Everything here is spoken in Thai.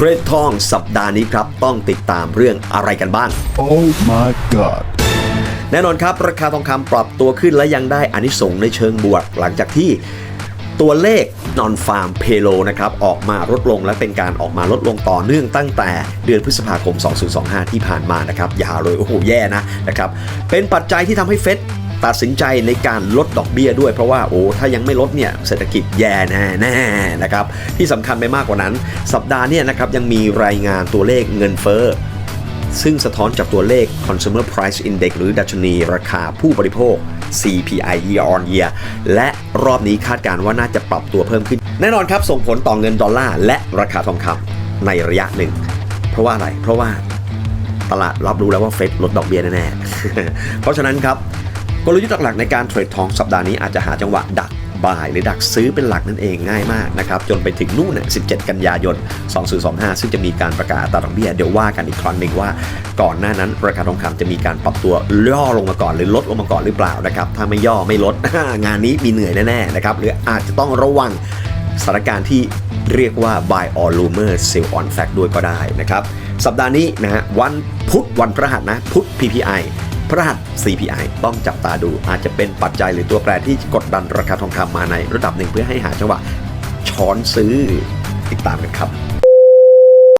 เทรดทองสัปดาห์นี้ครับ ต้องติดตามเรื่องอะไรกันบ้าง Oh my god. แน่นอนครับ ราคาทองคำปรับตัวขึ้นและยังได้อานิสงส์ในเชิงบวก หลังจากที่ตัวเลข non farm payroll นะครับ ออกมาลดลงและเป็นการออกมาลดลงต่อเนื่องตั้งแต่เดือนพฤษภาคม 2025 ที่ผ่านมานะครับ อย่าเลยโอ้โห แย่นะนะครับ เป็นปัจจัยที่ทำให้เฟด ตัดสินใจในการลดดอกเบี้ยด้วยเพราะว่าโอ้ถ้ายังไม่ลดเนี่ยเศรษฐกิจแย่แน่แน่นะครับที่สำคัญไปมากกว่านั้น สัปดาห์เนี้นะครับยังมีรายงานตัวเลขเงินเฟ้อซึ่งสะท้อนจากตัวเลข Consumer Price Index หรือดัชนีราคาผู้บริโภค CPI year on year และรอบนี้คาดการณ์ว่าน่าจะปรับตัวเพิ่มขึ้น แน่นอนครับส่งผลต่อเงินดอลลาร์และราคาทองคำในระยะหนึ่ง เพราะว่าอะไร เพราะว่าตลาดรับรู้แล้วว่าเฟดลดดอกเบี้ยแน่ๆ เพราะฉะนั้นครับ กลยุทธ์หลักๆในการเทรดทองสัปดาห์นี้อาจจะหาจังหวะดักบ่ายหรือดักซื้อเป็นหลักนั่นเองง่ายมากนะครับจนไปถึงนู่นนะ17 กันยายน 2025 ซึ่งจะมีการประกาศอัตราดอกเบี้ยเดี๋ยวว่ากันอีกครั้งหนึ่งว่า ก่อนหน้านั้นราคาทองคำจะมีการปรับตัวย่อลงมาก่อนหรือลดลงมาก่อนหรือเปล่านะครับถ้าไม่ย่อไม่ลด งานนี้มีเหนื่อยแน่ๆนะครับหรืออาจจะต้องระวังสถานการณ์ที่เรียกว่า buy or rumor sell on fact ด้วยก็ได้นะครับสัปดาห์นี้นะฮะวันพุธวันพฤหัสนะพุธ PPI พระหัส CPI ต้องจับตาดูอาจจะเป็นปัจจัยหรือตัวแปรที่กดดันราคาทองคำมาในระดับหนึ่งเพื่อให้หาจังหวะช้อนซื้อติดตามกันครับ